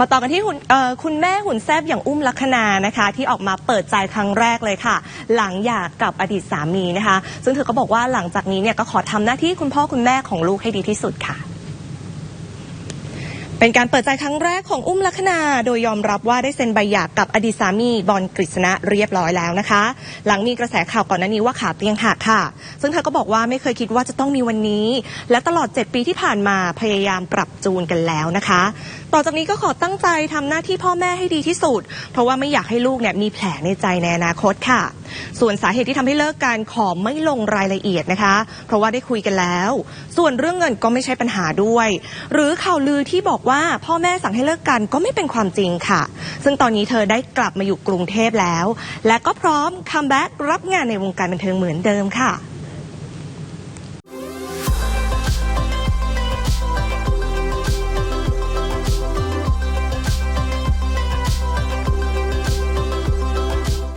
มาต่อกันที่คุณคุณแม่หุ่นแซบอย่างอุ้มลักนานะคะ ที่ออกมาเปิดใจครั้งแรกเลยค่ะ หลังหย่ากับอดีตสามีนะคะ ซึ่งเธอก็บอกว่าหลังจากนี้เนี่ยก็ขอทำหน้าที่คุณพ่อคุณแม่ของลูกให้ดีที่สุดค่ะ เป็นการเปิดใจครั้งแรกของอุ้มลักษณาโดยยอมรับว่าได้เซ็นใบหย่ากับอดีตสามีบอลกฤษณะเรียบร้อยแล้วนะคะ หลังมีกระแสข่าวก่อนหน้านี้ว่าขาเตียงหักค่ะ ซึ่งเธอก็บอกว่าไม่เคยคิดว่าจะต้องมีวันนี้ และตลอด 7 ปีที่ผ่านมาพยายามปรับจูนกันแล้วนะคะ ต่อจากนี้ก็ขอตั้งใจทำหน้าที่พ่อแม่ให้ดีที่สุด เพราะว่าไม่อยากให้ลูกเนี่ยมีแผลในใจในอนาคตค่ะส่วนสาเหตุที่ทำให้เลิกกันขอไม่ลงรายละเอียดนะคะ เพราะว่าได้คุยกันแล้ว ส่วนเรื่องเงินก็ไม่ใช่ปัญหาด้วย หรือข่าวลือที่บอกว่าพ่อแม่สั่งให้เลิกกันก็ไม่เป็นความจริงค่ะ ซึ่งตอนนี้เธอได้กลับมาอยู่กรุงเทพแล้ว และก็พร้อมคัมแบ็กรับงานในวงการบันเทิงเหมือนเดิมค่ะ